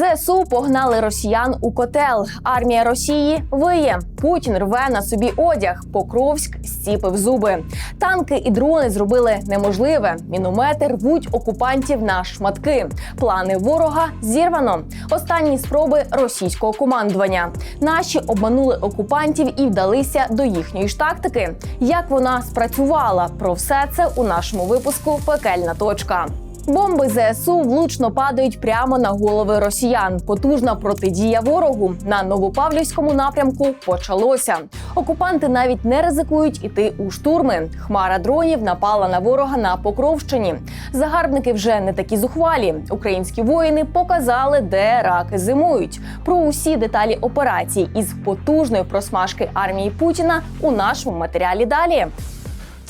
ЗСУ погнали росіян у котел. Армія Росії виє. Путін рве на собі одяг. Покровськ зціпив зуби. Танки і дрони зробили неможливе. Міномети рвуть окупантів на шматки. Плани ворога зірвано. Останні спроби російського командування. Наші обманули окупантів і вдалися до їхньої ж тактики. Як вона спрацювала? Про все це у нашому випуску Пекельна точка. Бомби ЗСУ влучно падають прямо на голови росіян. Потужна протидія ворогу на Новопавлівському напрямку почалося. Окупанти навіть не ризикують іти у штурми. Хмара дронів напала на ворога на Покровщині. Загарбники вже не такі зухвалі. Українські воїни показали, де раки зимують. Про усі деталі операцій із потужної просмажки армії Путіна у нашому матеріалі далі.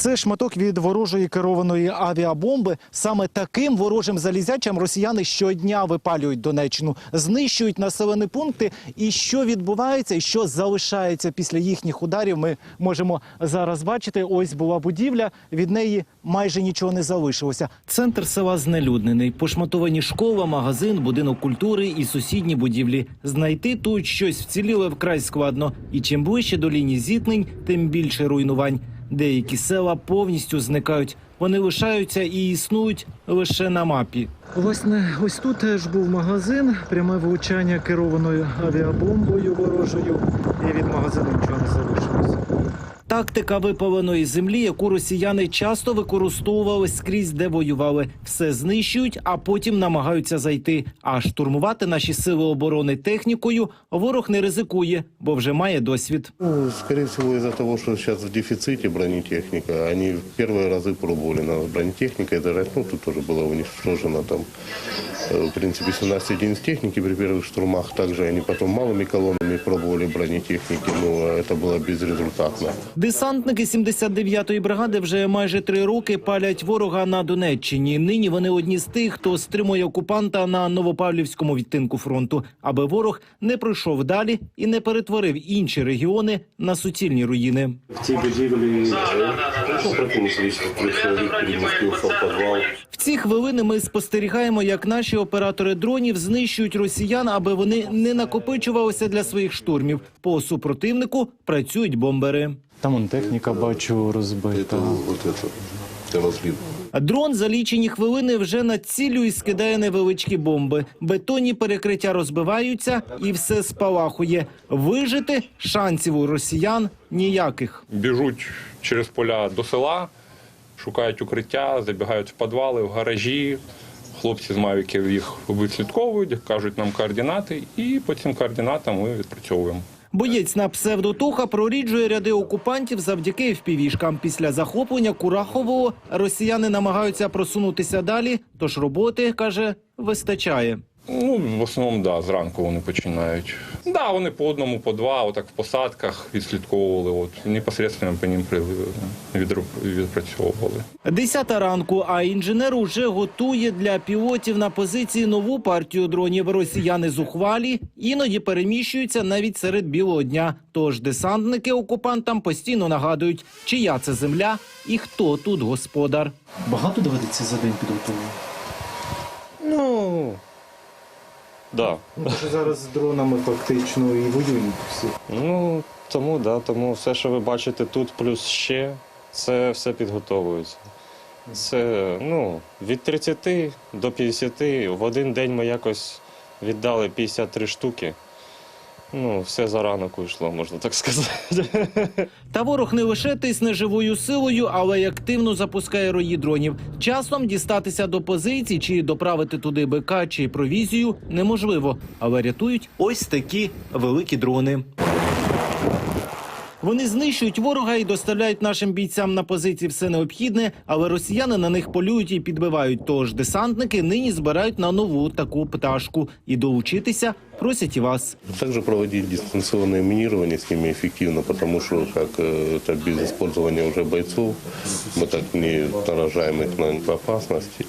Це шматок від ворожої керованої авіабомби. Саме таким ворожим залізячам росіяни щодня випалюють Донеччину, знищують населені пункти. І що відбувається, і що залишається після їхніх ударів, ми можемо зараз бачити. Ось була будівля, від неї майже нічого не залишилося. Центр села знелюднений, пошматовані школа, магазин, будинок культури і сусідні будівлі. Знайти тут щось вціліле вкрай складно. І чим ближче до лінії зіткнень, тим більше руйнувань. Деякі села повністю зникають. Вони лишаються і існують лише на мапі. Власне, ось тут теж був магазин, пряме влучання керованою авіабомбою ворожою, і від магазину нічого не залишилося. Тактика випаленої землі, яку росіяни часто використовували скрізь, де воювали, все знищують, а потім намагаються зайти. А штурмувати наші сили оборони технікою ворог не ризикує, бо вже має досвід. Ну, скорее всего, из-за того, что сейчас в дефиците бронетехника, они в первые разы пробовали на бронетехникой, даже, ну, тут тоже было уничтожено там, э, в принципе, 17 единиц техники при первых штурмах. Также они потом малыми колоннами пробовали бронетехники, но это было безрезультатно. Десантники 79-ї бригади вже майже три роки палять ворога на Донеччині. Нині вони одні з тих, хто стримує окупанта на Новопавлівському відтинку фронту, аби ворог не пройшов далі і не перетворив інші регіони на суцільні руїни. В цій будівлі підвал. В ці хвилини ми спостерігаємо, як наші оператори дронів знищують росіян, аби вони не накопичувалися для своїх штурмів. По супротивнику працюють бомбери. Там он техніка бачу розбита. Это вот это, это разлив. Дрон за лічені хвилини вже націлює і скидає невеличкі бомби. Бетонні перекриття розбиваються і все спалахує. Вижити шансів у росіян ніяких. біжуть через поля до села, шукають укриття, забігають в підвали, в гаражі. Хлопці з мавіків їх вислідковують, кажуть нам координати, і по цим координатам ми відпрацьовуємо. Боєць на псевдотуха проріджує ряди окупантів завдяки впівішкам. Після захоплення Курахового росіяни намагаються просунутися далі. Тож роботи каже вистачає. Ну, в основному, да, зранку вони починають. Да, вони по одному, по два, отак в посадках відслідковували, от непосередньо по ним відпрацьовували. Десята ранку, а інженер уже готує для пілотів на позиції нову партію дронів. Росіяни зухвалі іноді переміщуються навіть серед білого дня. Тож десантники окупантам постійно нагадують, чия це земля і хто тут господар. Багато доведеться за день підготовлено. Ну, да. Ну, зараз з дронами фактично і воюють всі. Ну, тому, да, тому все, що ви бачите тут, плюс ще, це все підготовується. Це ну, від 30 до 50. В один день ми якось віддали 53 штуки. Ну, все за ранок вийшло, можна так сказати. Та ворог не лише тисне живою силою, але й активно запускає рої дронів. Часом дістатися до позицій чи доправити туди БК чи провізію неможливо, але рятують ось такі великі дрони. Вони знищують ворога і доставляють нашим бійцям на позиції все необхідне, але росіяни на них полюють і підбивають. Тож десантники нині збирають на нову таку пташку і долучитися просять і вас. Также проводить дистанционное минирование с ними эффективно, потому что как э, это без использования уже бойцов, мы так не наражаем их на опасности.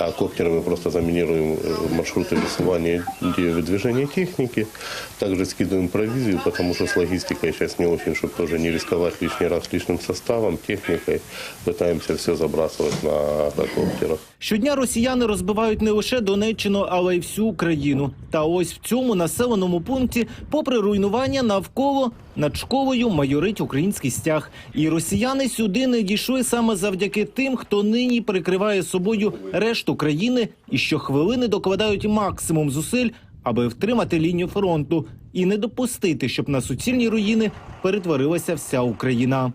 а коптерами просто заминируем э, маршруты высылания и выдвижения техники. Также скидываем провизию, потому что с логистикой сейчас не очень, чтобы тоже не рисковать лишний раз лишним составом, техникой. Пытаемся все забрасывать на коптерах. Щодня росіяни розбивають не лише Донеччину, але й всю Україну. Та ось в цьому населеному пункті, попри руйнування навколо над школою майорить український стяг. І росіяни сюди не дійшли саме завдяки тим, хто нині прикриває собою решту країни і щохвилини докладають максимум зусиль, аби втримати лінію фронту і не допустити, щоб на суцільні руїни перетворилася вся Україна.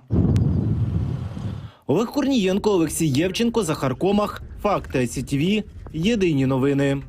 Олег Корнієнко, Олексій Євченко, Захар Комах. Факти СІТВ. Єдині новини.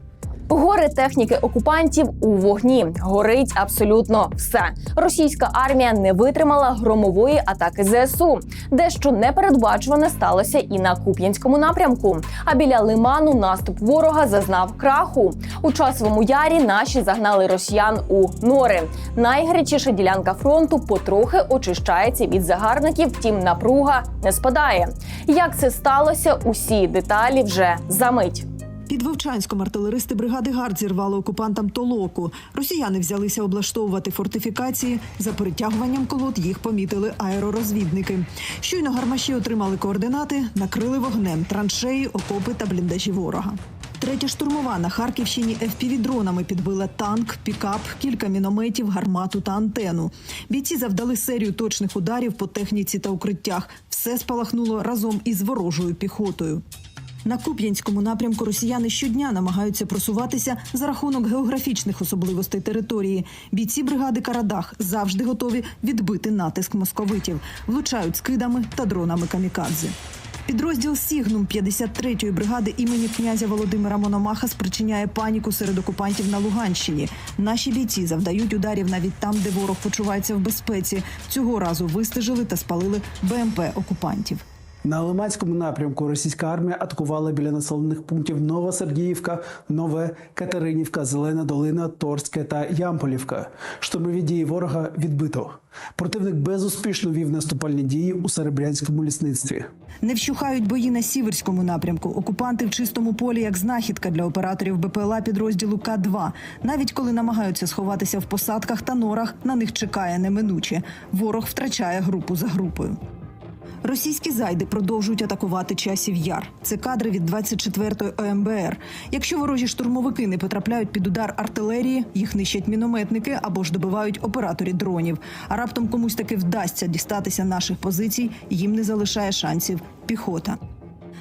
Гори техніки окупантів у вогні горить абсолютно все. Російська армія не витримала громової атаки ЗСУ. Дещо непередбачуване сталося і на Куп'янському напрямку. А біля лиману наступ ворога зазнав краху. У часовому ярі наші загнали росіян у нори. Найгарячіша ділянка фронту потрохи очищається від загарбників, втім напруга не спадає. Як це сталося? Усі деталі вже за мить. Під Вовчанськом артилеристи бригади ГАРД зірвали окупантам толоку. Росіяни взялися облаштовувати фортифікації. За перетягуванням колод їх помітили аеророзвідники. Щойно гармаші отримали координати, накрили вогнем траншеї, окопи та бліндажі ворога. Третя штурмова на Харківщині FPV-дронами підбила танк, пікап, кілька мінометів, гармату та антену. Бійці завдали серію точних ударів по техніці та укриттях. Все спалахнуло разом із ворожою піхотою. На Куп'янському напрямку росіяни щодня намагаються просуватися за рахунок географічних особливостей території. Бійці бригади Карадах завжди готові відбити натиск московитів, влучають скидами та дронами камікадзе. Підрозділ Сігнум 53-ї бригади імені князя Володимира Мономаха спричиняє паніку серед окупантів на Луганщині. Наші бійці завдають ударів навіть там, де ворог почувається в безпеці. Цього разу вистежили та спалили БМП окупантів. На Лиманському напрямку російська армія атакувала біля населених пунктів Новосергіївка, Нове, Катеринівка, Зелена Долина, Торське та Ямполівка. Штурмові дії ворога відбито. Противник безуспішно вів наступальні дії у Серебрянському лісництві. Не вщухають бої на сіверському напрямку. Окупанти в чистому полі як знахідка для операторів БПЛА підрозділу К-2. Навіть коли намагаються сховатися в посадках та норах, на них чекає неминуче. Ворог втрачає групу за групою. Російські зайди продовжують атакувати часів яр. Це кадри від 24-ї ОМБР. Якщо ворожі штурмовики не потрапляють під удар артилерії, їх нищать мінометники або ж добивають операторі дронів. А раптом комусь таки вдасться дістатися наших позицій, їм не залишає шансів піхота.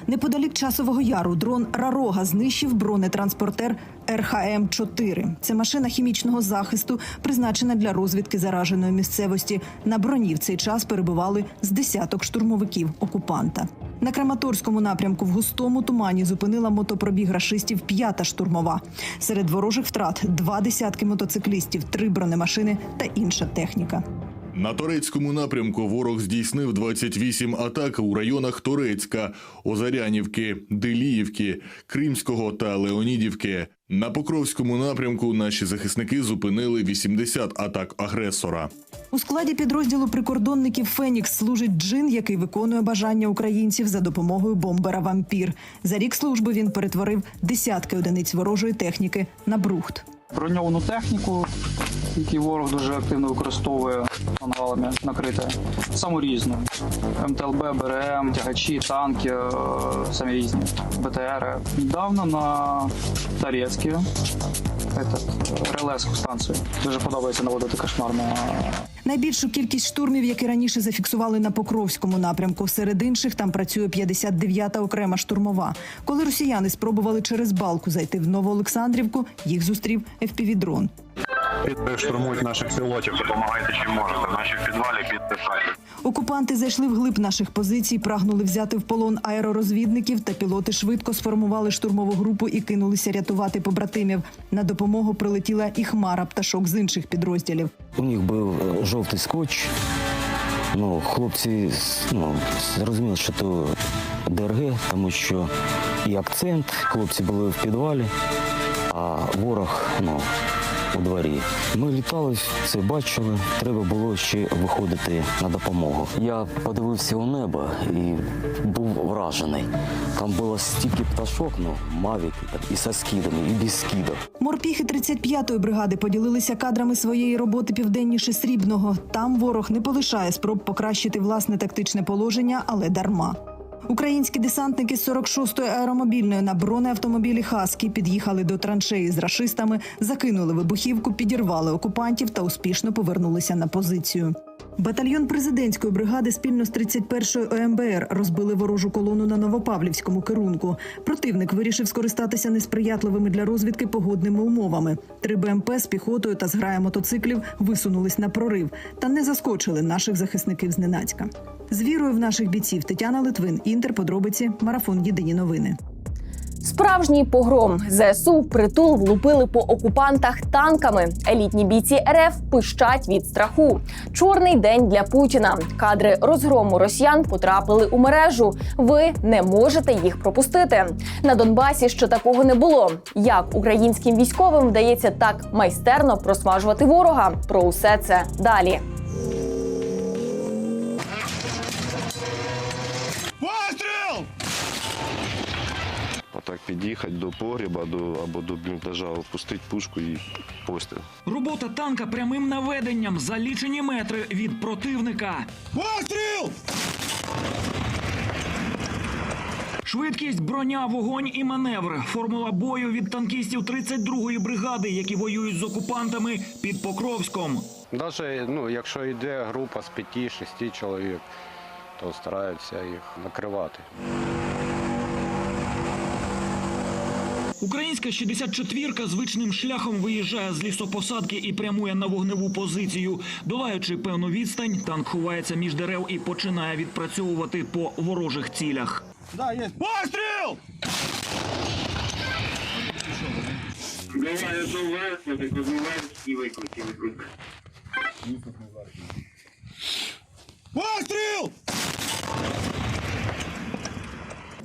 Неподалік часового яру дрон Рарога знищив бронетранспортер РХМ 4 Це машина хімічного захисту, призначена для розвідки зараженої місцевості. На броні в цей час перебували з десяток штурмовиків окупанта. На Краматорському напрямку в густому тумані зупинила мотопробіг рашистів п'ята штурмова. Серед ворожих втрат два десятки мотоциклістів, три бронемашини та інша техніка. На турецькому напрямку ворог здійснив 28 атак у районах Турецька, Озарянівки, Деліївки, Кримського та Леонідівки. На Покровському напрямку наші захисники зупинили 80 атак агресора. У складі підрозділу прикордонників Фенікс служить джин, який виконує бажання українців за допомогою бомбера Вампір. За рік служби він перетворив десятки одиниць ворожої техніки на брухт. Броньовану техніку, яку ворог дуже активно використовує мангалами накрите. Саму різну. МТЛБ, БРМ, тягачі, танки, е, самі різні, БТР. Недавно на Тарецькі, релеску станцію. Дуже подобається наводити кошмар на Найбільшу кількість штурмів, які раніше зафіксували на Покровському напрямку. Серед інших там працює 59-та окрема штурмова. Коли росіяни спробували через балку зайти в Новоолександрівку, їх зустрів FPV-дрон. штурмують наших пілотів, допомагайте чим можете. Наші в підвалі підписати. Окупанти зайшли вглиб наших позицій, прагнули взяти в полон аеророзвідників, та пілоти швидко сформували штурмову групу і кинулися рятувати побратимів. На допомогу прилетіла і хмара пташок з інших підрозділів. У них був е, жовтий скотч. Ну, хлопці ну, зрозуміли, що то ДРГ, тому що і акцент, хлопці були в підвалі, а ворог ну, у дворі. Ми літали, це бачили. Треба було ще виходити на допомогу. Я подивився у небо і був вражений. Там було стільки пташок, ну, мавік і со скидами, і без скидів. Морпіхи 35-ї бригади поділилися кадрами своєї роботи південніше Срібного. Там ворог не полишає спроб покращити власне тактичне положення, але дарма. Українські десантники з 46-ї аеромобільної на бронеавтомобілі Хаскі під'їхали до траншеї з рашистами, закинули вибухівку, підірвали окупантів та успішно повернулися на позицію. Батальйон президентської бригади спільно з 31-ї ОМБР розбили ворожу колону на Новопавлівському керунку. Противник вирішив скористатися несприятливими для розвідки погодними умовами. Три БМП з піхотою та зграя мотоциклів висунулись на прорив та не заскочили наших захисників зненацька. З вірою в наших бійців Тетяна Литвин, Інтер, подробиці, марафон Єдині новини. Справжній погром ЗСУ впритул влупили по окупантах танками. Елітні бійці РФ пищать від страху. Чорний день для Путіна. Кадри розгрому росіян потрапили у мережу. Ви не можете їх пропустити. На Донбасі ще такого не було. Як українським військовим вдається так майстерно просмажувати ворога? Про усе це далі. Отак під'їхати до погріба до, або до бліндажа, опустити пушку і постріл. Робота танка прямим наведенням за лічені метри від противника. Постріл! Швидкість, броня, вогонь і маневр. Формула бою від танкістів 32-ї бригади, які воюють з окупантами під Покровськом. Навіть ну, якщо йде група з 5-6 чоловік, то стараються їх накривати. Українська 64-ка звичним шляхом виїжджає з лісопосадки і прямує на вогневу позицію. Долаючи певну відстань, танк ховається між дерев і починає відпрацьовувати по ворожих цілях. Постріл! Постріл!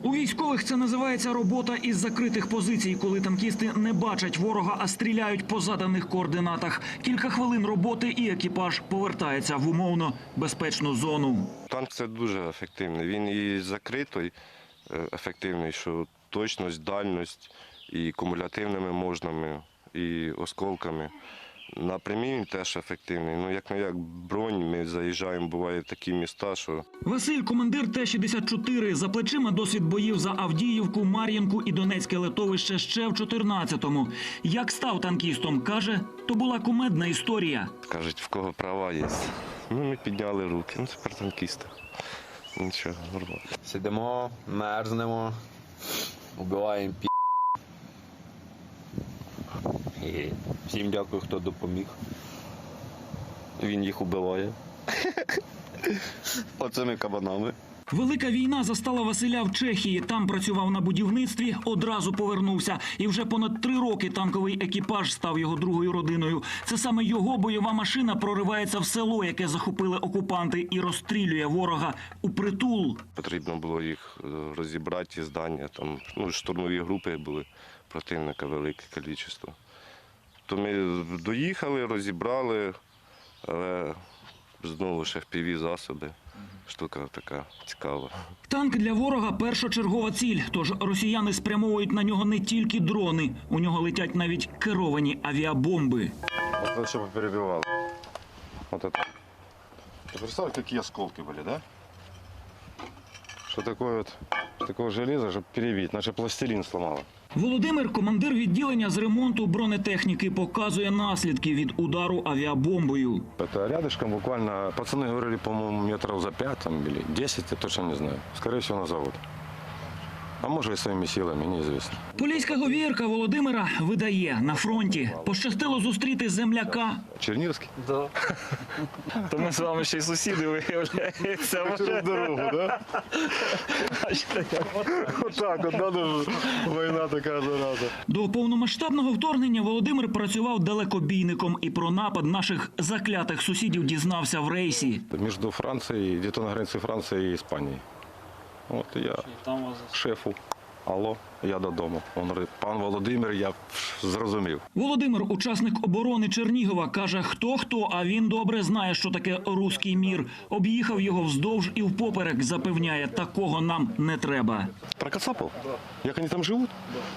У військових це називається робота із закритих позицій, коли танкісти не бачать ворога, а стріляють по заданих координатах. Кілька хвилин роботи і екіпаж повертається в умовно безпечну зону. Танк це дуже ефективний. Він і закритий е, ефективний, що точність, дальність і кумулятивними можнами, і осколками. На прямій він теж ефективний. Ну, як не як бронь, ми заїжджаємо, буває такі міста, що Василь, командир Т-64, за плечима досвід боїв за Авдіївку, Мар'їнку і Донецьке литовище ще в 14-му. Як став танкістом, каже, то була кумедна історія. кажуть, в кого права є. Ну, ми підняли руки. Ну, тепер танкісти. Нічого, нормально. Сидимо, мерзнемо, убиваємо пі. І всім дякую, хто допоміг. Він їх убиває. Оцими кабанами. Велика війна застала Василя в Чехії. Там працював на будівництві, одразу повернувся. І вже понад три роки танковий екіпаж став його другою родиною. Це саме його бойова машина проривається в село, яке захопили окупанти, і розстрілює ворога у притул. Потрібно було їх е, розібрати, ті здання. Там ну, штурмові групи були противника велике кількість. То ми доїхали, розібрали, але знову ж FPV засоби. Штука така цікава. Танк для ворога першочергова ціль. Тож росіяни спрямовують на нього не тільки дрони, у нього летять навіть керовані авіабомби. Вот все перебивало. Вот это. Ты представь, какие осколки были, да? Что такое вот, такое железо, чтобы перебить, наше пластилин сломало. Володимир, командир відділення з ремонту бронетехніки, показує наслідки від удару авіабомбою. Это рядышком буквально, пацаны говорили, по-моему, метров за 5 там, или 10, я точно не знаю. Скорее всего, на завод. А может и своими силами, неизвестно. Поліська говірка Володимира видає на фронті. Пощастило зустріти земляка. Чернирский? То ми з вами ще й сусіди виявляється. Через дорогу, да? Вот так вот, надо же, война зараза. До повномасштабного вторгнення Володимир працював далекобійником і про напад наших заклятих сусідів дізнався в рейсі. Между Францией, где-то на границе Франции и Испании. Вот я шефу Алло, я додому. Він говорить, пан Володимир, я зрозумів. Володимир, учасник оборони Чернігова, каже, хто хто, а він добре знає, що таке руський мір. Об'їхав його вздовж і впоперек. Запевняє, такого нам не треба. Про Кацапов? Як вони там живуть?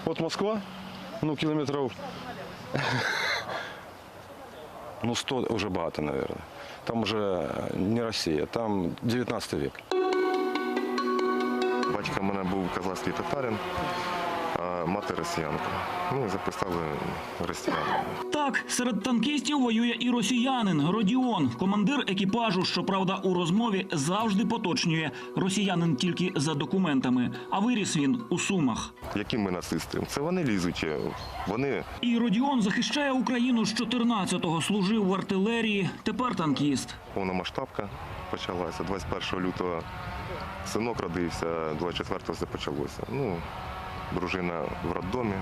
От Москва, ну, кілометрів. Ну, 100 вже багато, мабуть. Там вже не Росія, там 19 вік. Батько в мене був казахський татарин, а мати росіянка. Ну, і записали росіян. Так, серед танкістів воює і росіянин Родіон, командир екіпажу. Щоправда, у розмові завжди поточнює росіянин тільки за документами. А виріс він у сумах. Які ми нацисти? Це вони лізучі. Вони І Родіон захищає Україну з 14-го, служив в артилерії. Тепер танкіст. повномасштабка почалася. 21 лютого синок родився, 24-го все почалося. Ну, дружина в роддомі,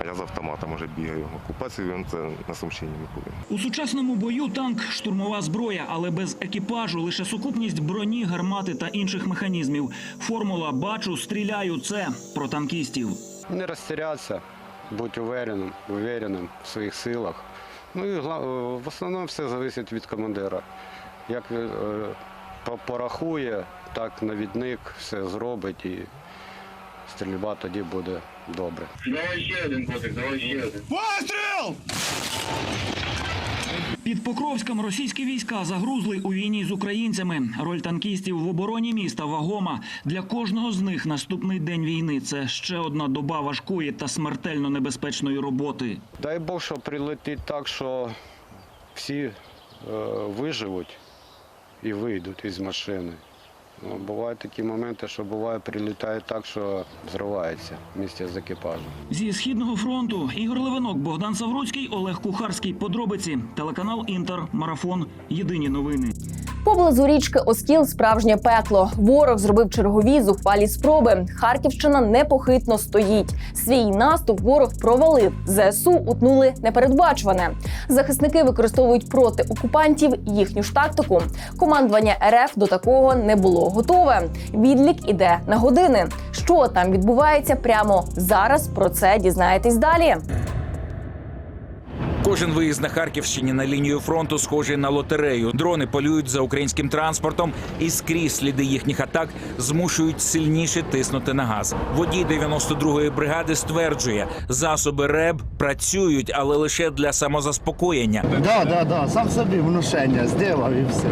а я з автоматом вже бігаю. Окупацію він це на Сумщині не були. У сучасному бою танк штурмова зброя, але без екіпажу лише сукупність броні, гармати та інших механізмів. Формула бачу, стріляю. Це про танкістів. Не розтірятися, бути увереним, увереним в своїх силах. Ну і в основному все залежить від командира. Як е, порахує, так навідник все зробить і стрільба тоді буде добре. Під Покровськом російські війська загрузли у війні з українцями. Роль танкістів в обороні міста вагома. Для кожного з них наступний день війни це ще одна доба важкої та смертельно небезпечної роботи. Дай Бог, що прилетить так, що всі е, виживуть і вийдуть із машини. Ну, бувають такі моменти, що буває, прилітає так, що зривається місце з екіпажем. Зі східного фронту Ігор Левинок, Богдан Савруцький, Олег Кухарський. Подробиці телеканал Інтер, марафон. Єдині новини. Поблизу річки Оскіл справжнє пекло. Ворог зробив чергові зухвалі спроби. Харківщина непохитно стоїть. Свій наступ ворог провалив. ЗСУ утнули непередбачуване. Захисники використовують проти окупантів їхню ж тактику. Командування РФ до такого не було готове. Відлік іде на години. Що там відбувається прямо зараз? Про це дізнаєтесь далі. Кожен виїзд на Харківщині на лінію фронту схожий на лотерею. Дрони полюють за українським транспортом, і скрізь сліди їхніх атак змушують сильніше тиснути на газ. Водій 92-ї бригади стверджує, засоби РЕБ працюють, але лише для самозаспокоєння. Да, да, да, сам собі внушення зробив і все.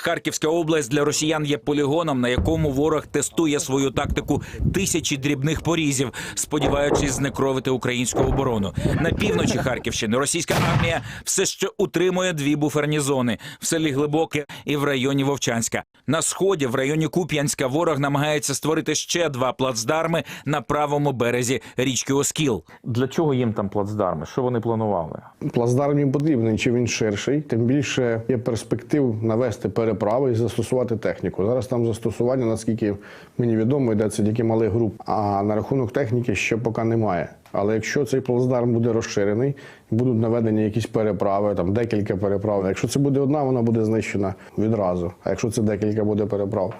Харківська область для росіян є полігоном, на якому ворог тестує свою тактику тисячі дрібних порізів, сподіваючись знекровити українську оборону. На півночі Харківщини російська армія все ще утримує дві буферні зони в селі Глибоке і в районі Вовчанська. На сході, в районі Куп'янська, ворог намагається створити ще два плацдарми на правому березі річки Оскіл. Для чого їм там плацдарми? Що вони планували? Плацдарм їм потрібен, чи він ширший, тим більше є перспектив навести переправи і застосувати техніку. Зараз там застосування, наскільки мені відомо, йдеться тільки малих груп. А на рахунок техніки ще поки немає. Але якщо цей плацдарм буде розширений, будуть наведені якісь переправи, там декілька переправ. Якщо це буде одна, вона буде знищена відразу. А якщо це декілька буде переправ,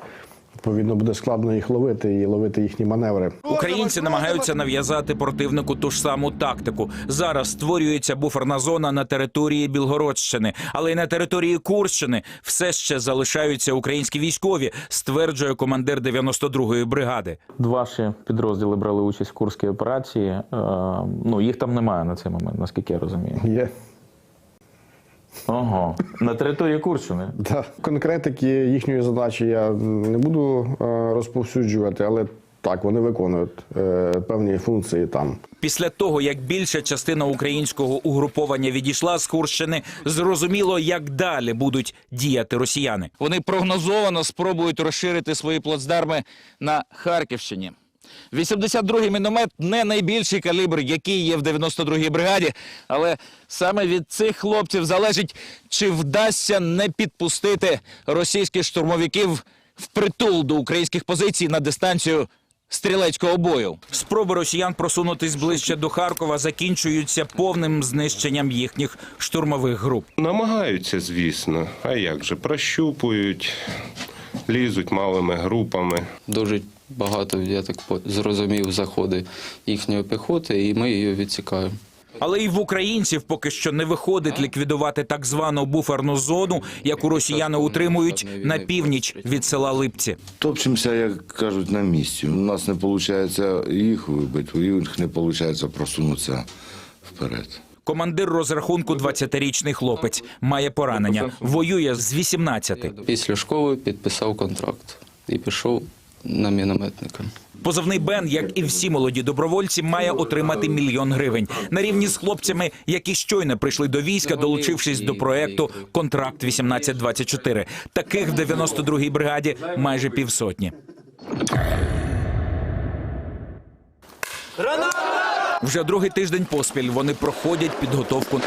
відповідно буде складно їх ловити і ловити їхні маневри. Українці намагаються нав'язати противнику ту ж саму тактику. Зараз створюється буферна зона на території Білгородщини, але й на території Курщини все ще залишаються українські військові, стверджує командир 92-ї бригади. Два підрозділи брали участь в Курській операції. Е, ну, їх там немає на цей момент, наскільки я розумію. Є. Ого. На території Курщини. Да. Конкретики їхньої задачі я не буду е, розповсюджувати, але так, вони виконують е, певні функції там. Після того, як більша частина українського угруповання відійшла з Курщини, зрозуміло, як далі будуть діяти росіяни. Вони прогнозовано спробують розширити свої плацдарми на Харківщині. 82-й міномет не найбільший калібр, який є в 92-й бригаді, але саме від цих хлопців залежить, чи вдасться не підпустити російських штурмовиків впритул до українських позицій на дистанцію стрілецького бою. Спроби росіян просунутись ближче до Харкова закінчуються повним знищенням їхніх штурмових груп. Намагаються, звісно. А як же? Прощупують, лізуть малими групами. Дуже багато, я так по- зрозумів, заходить їхньої піхоти, і ми її відсікаємо. Але і в українців поки що не виходить ліквідувати так звану буферну зону, яку росіяни утримують на північ від села Липці. Топчемося, як кажуть, на місці. У нас не виходить їх вибити, у них не виходить просунутися вперед. Командир розрахунку 20-річний хлопець має поранення. Воює з 18. Після школи підписав контракт і пішов на мінометника. Позивний Бен, як і всі молоді добровольці, має отримати мільйон гривень на рівні з хлопцями, які щойно прийшли до війська, долучившись до проекту Контракт 1824 Таких в 92-й бригаді майже півсотні. Вже другий тиждень поспіль вони проходять підготовку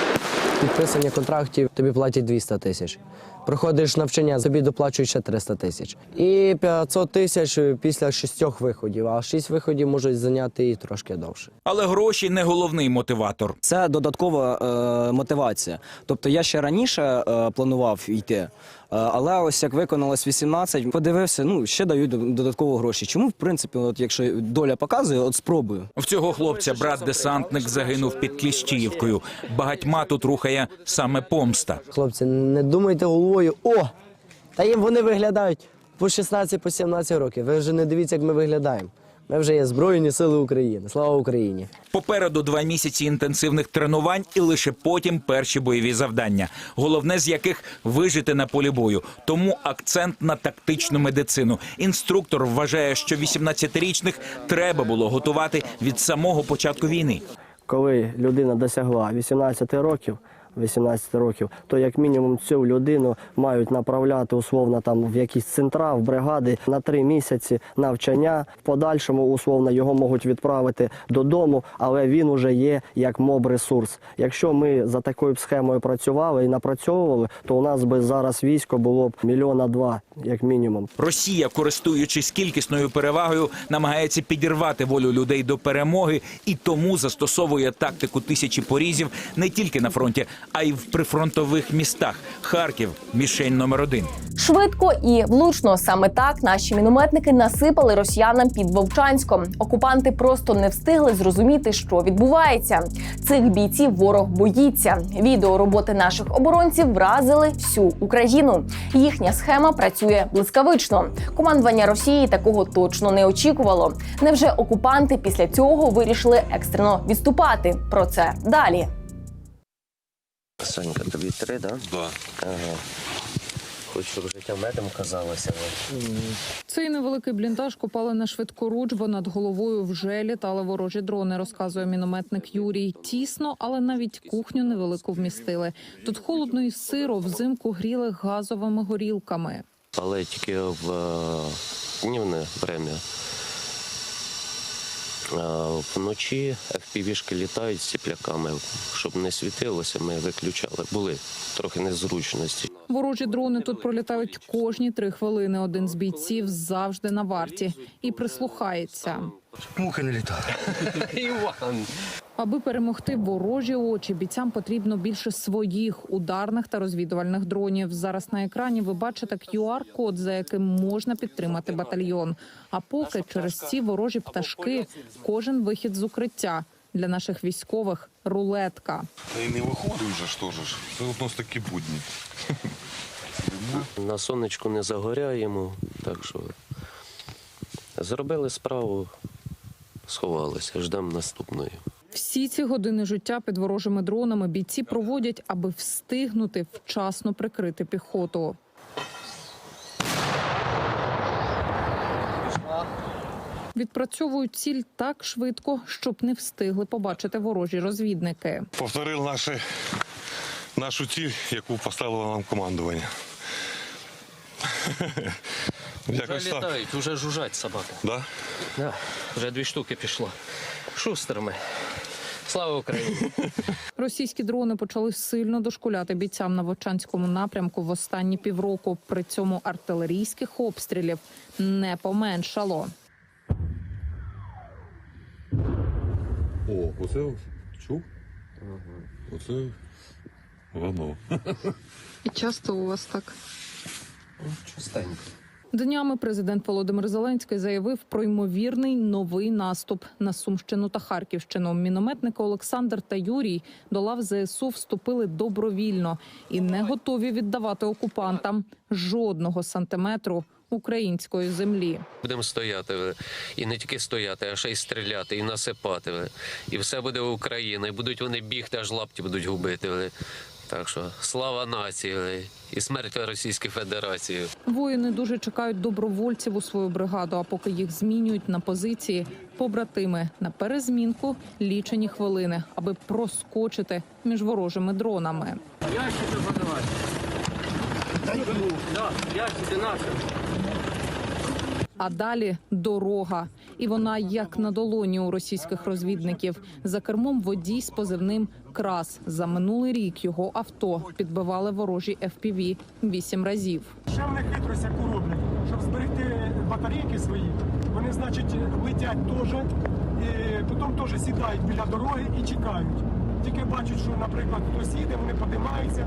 Підписання контрактів тобі платять 200 тисяч. Проходиш навчання, тобі доплачують ще 300 тисяч. І 500 тисяч після шістьох виходів, а шість виходів можуть зайняти і трошки довше. Але гроші не головний мотиватор. Це додаткова е, мотивація. Тобто я ще раніше е, планував йти, але ось як виконалось 18, подивився, ну ще дають додатково гроші. Чому в принципі, от якщо доля показує, от спробую. В цього хлопця брат-десантник загинув під Кліщіївкою. Багатьма тут рухає саме помста. Хлопці, не думайте головою, о! Та їм вони виглядають по 16-17 років. Ви вже не дивіться, як ми виглядаємо. Ми вже є Збройні Сили України. Слава Україні! Попереду два місяці інтенсивних тренувань і лише потім перші бойові завдання. Головне з яких вижити на полі бою. Тому акцент на тактичну медицину. Інструктор вважає, що 18-річних треба було готувати від самого початку війни. Коли людина досягла 18 років, 18 років, то як мінімум цю людину мають направляти условно там в якісь центра, в бригади на три місяці навчання. В подальшому условно його можуть відправити додому, але він уже є як моб-ресурс. Якщо ми за такою схемою працювали і напрацьовували, то у нас би зараз військо було б мільйона два, як мінімум. Росія, користуючись кількісною перевагою, намагається підірвати волю людей до перемоги і тому застосовує тактику тисячі порізів не тільки на фронті, а й в прифронтових містах. Харків мішень номер один. Швидко і влучно саме так наші мінометники насипали росіянам під Вовчанськом. Окупанти просто не встигли зрозуміти, що відбувається. Цих бійців ворог боїться. Відео роботи наших оборонців вразили всю Україну. Їхня схема працює блискавично. Командування Росії такого точно не очікувало. Невже окупанти після цього вирішили екстрено відступати? Про це далі. Сонька, тобі три, да? Да. Ага. Хоч щоб життя медом казалося. але- Цей невеликий бліндаж копали на швидкоруч, бо над головою вже літали ворожі дрони, розказує мінометник Юрій. Тісно, але навіть кухню невелику вмістили. Тут холодно і сиро, взимку гріли газовими горілками. Але тільки в е, днівне время. А вночі FPV-шки літають з тепляками. Щоб не світилося, ми виключали. Були трохи незручності. Ворожі дрони тут пролітають кожні три хвилини. Один з бійців завжди на варті і прислухається. Мухи не літає. Іван. Аби перемогти ворожі очі, бійцям потрібно більше своїх ударних та розвідувальних дронів. Зараз на екрані ви бачите QR-код, за яким можна підтримати батальйон. А поки через ці ворожі пташки кожен вихід з укриття для наших військових рулетка. Та й не виходить вже, що ж. Це у нас такі будні. На сонечку не загоряємо, так що зробили справу, сховалися, ждемо наступної. Всі ці години життя під ворожими дронами бійці проводять, аби встигнути вчасно прикрити піхоту. Відпрацьовують ціль так швидко, щоб не встигли побачити ворожі розвідники. Повторив наші, нашу ціль, яку поставило нам командування. Якось так. літають, вже жужжать собаки. Да? Да, вже дві штуки пішло. Шустерами. Слава Україні! Російські дрони почали сильно дошкуляти бійцям на Вовчанському напрямку в останні півроку. При цьому артилерійських обстрілів не поменшало. О, оце чув? Оце воно. І часто у вас так. Частенько. Днями президент Володимир Зеленський заявив про ймовірний новий наступ на Сумщину та Харківщину. Мінометники Олександр та Юрій до лав ЗСУ вступили добровільно і не готові віддавати окупантам жодного сантиметру української землі. Будемо стояти і не тільки стояти, а ще й стріляти, і насипати. І все буде Україна. І будуть вони бігти, аж лапті будуть губити. Так що слава нації і смерть Російської Федерації. Воїни дуже чекають добровольців у свою бригаду. А поки їх змінюють на позиції, побратими на перезмінку лічені хвилини, аби проскочити між ворожими дронами. А далі дорога, і вона як на долоні у російських розвідників. За кермом водій з позивним крас. За минулий рік його авто підбивали ворожі FPV вісім разів. Ще вони хитрость яку роблять, щоб зберегти батарейки свої. Вони, значить, летять теж, і потім теж сідають біля дороги і чекають. Тільки бачать, що, наприклад, хтось їде, вони подимаються,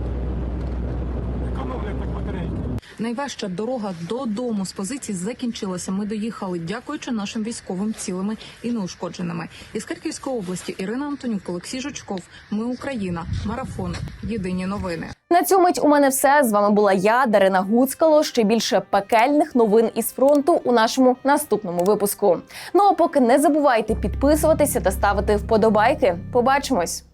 економлять так батарейки. Найважча дорога додому з позицій закінчилася. Ми доїхали, дякуючи нашим військовим цілими і неушкодженими. Із Харківської області Ірина Антонюк, Олексій Жучков. Ми Україна. Марафон. Єдині новини. На цю мить у мене все. З вами була я, Дарина Гуцкало. Ще більше пекельних новин із фронту у нашому наступному випуску. Ну а поки не забувайте підписуватися та ставити вподобайки. Побачимось.